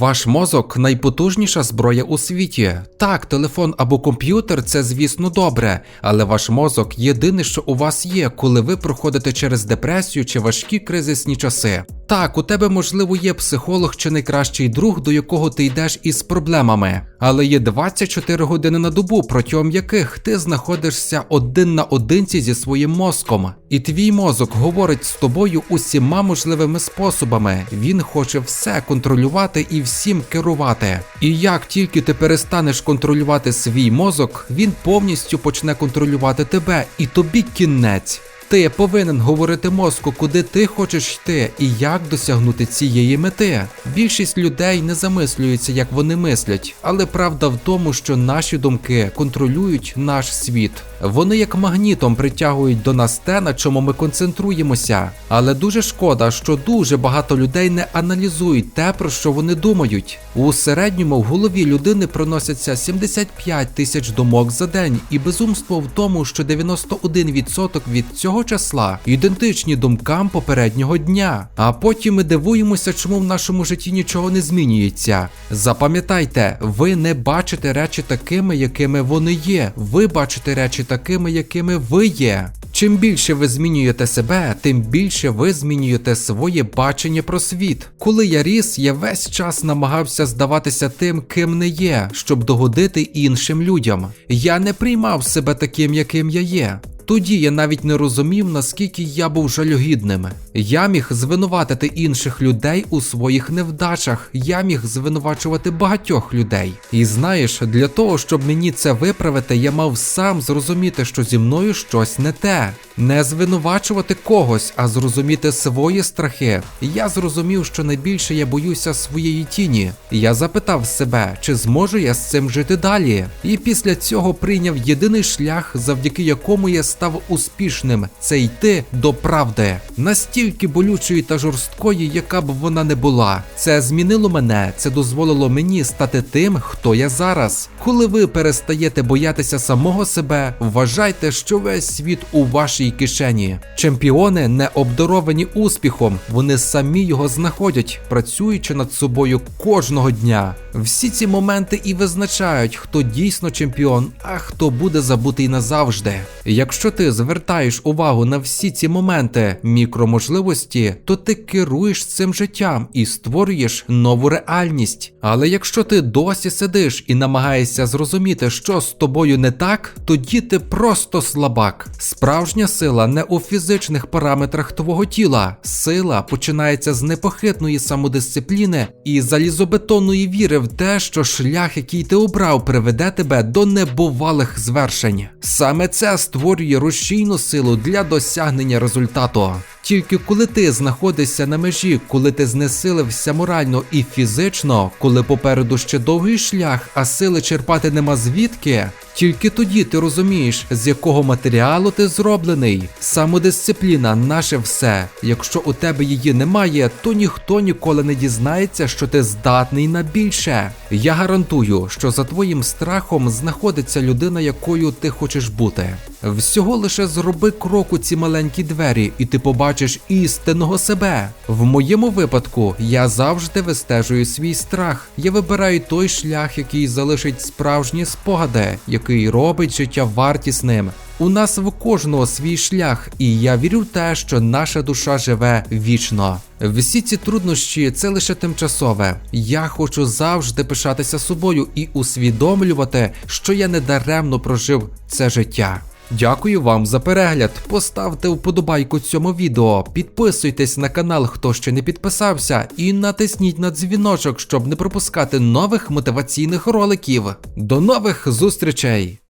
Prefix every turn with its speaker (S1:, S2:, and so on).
S1: Ваш мозок найпотужніша зброя у світі. Так, телефон або комп'ютер це, звісно, добре, але ваш мозок єдине, що у вас є, коли ви проходите через депресію чи важкі кризисні часи. Так, у тебе, можливо, є психолог чи найкращий друг, до якого ти йдеш із проблемами, але є 24 години на добу, протягом яких ти знаходишся один на одинці зі своїм мозком. І твій мозок говорить з тобою усіма можливими способами. Він хоче все контролювати і всім керувати. І як тільки ти перестанеш контролювати свій мозок, він повністю почне контролювати тебе, і тобі кінець. Ти повинен говорити мозку, куди ти хочеш йти і як досягнути цієї мети. Більшість людей не замислюються, як вони мислять, але правда в тому, що наші думки контролюють наш світ. Вони як магнітом притягують до нас те, на чому ми концентруємося. Але дуже шкода, що дуже багато людей не аналізують те, про що вони думають. У середньому в голові людини проносяться 75 тисяч думок за день, і безумство в тому, що 91% від цього числа ідентичні думкам попереднього дня. А потім ми дивуємося, чому в нашому житті нічого не змінюється. Запам'ятайте, ви не бачите речі такими, якими вони є. Ви бачите речі такими, якими ви є. Чим більше ви змінюєте себе, тим більше ви змінюєте своє бачення про світ. Коли я ріс, я весь час намагався здаватися тим, ким не є, щоб догодити іншим людям. Я не приймав себе таким, яким я є. Тоді я навіть не розумів, наскільки я був жалюгідним. Я міг звинуватити інших людей у своїх невдачах, я міг звинувачувати багатьох людей. І знаєш, для того, щоб мені це виправити, я мав сам зрозуміти, що зі мною щось не те. Не звинувачувати когось, а зрозуміти свої страхи. Я зрозумів, що найбільше я боюся своєї тіні. Я запитав себе, чи зможу я з цим жити далі. І після цього прийняв єдиний шлях, завдяки якому я став успішним це йти до правди, настільки болючої та жорсткої, яка б вона не була. Це змінило мене, це дозволило мені стати тим, хто я зараз. Коли ви перестаєте боятися самого себе, вважайте, що весь світ у вашій кишені. Чемпіони не обдаровані успіхом, вони самі його знаходять, працюючи над собою кожного дня. Всі ці моменти і визначають, хто дійсно чемпіон, а хто буде забутий назавжди. Якщо ти звертаєш увагу на всі ці моменти мікроможливості, то ти керуєш цим життям і створюєш нову реальність. Але якщо ти досі сидиш і намагаєшся зрозуміти, що з тобою не так, тоді ти просто слабак. Справжня сила не у фізичних параметрах твого тіла. Сила починається з непохитної самодисципліни і залізобетонної віри в те, що шлях, який ти обрав, приведе тебе до небувалих звершень. Саме це створює рушійну силу для досягнення результату. Тільки коли ти знаходишся на межі, коли ти знесилився морально і фізично, коли попереду ще довгий шлях, а сили черпати нема звідки, тільки тоді ти розумієш, з якого матеріалу ти зроблений. Самодисципліна наше все. Якщо у тебе її немає, то ніхто ніколи не дізнається, що ти здатний на більше. Я гарантую, що за твоїм страхом знаходиться людина, якою ти хочеш бути. Всього лише зроби крок у ці маленькі двері, і ти побачиш істинного себе. В моєму випадку я завжди вистежую свій страх. Я вибираю той шлях, який залишить справжні спогади, який робить життя вартісним. У нас в кожного свій шлях, і я вірю в те, що наша душа живе вічно. Всі ці труднощі це лише тимчасове. Я хочу завжди пишатися собою і усвідомлювати, що я недаремно прожив це життя. Дякую вам за перегляд. Поставте вподобайку цьому відео, підписуйтесь на канал, хто ще не підписався, і натисніть на дзвіночок, щоб не пропускати нових мотиваційних роликів. До нових зустрічей!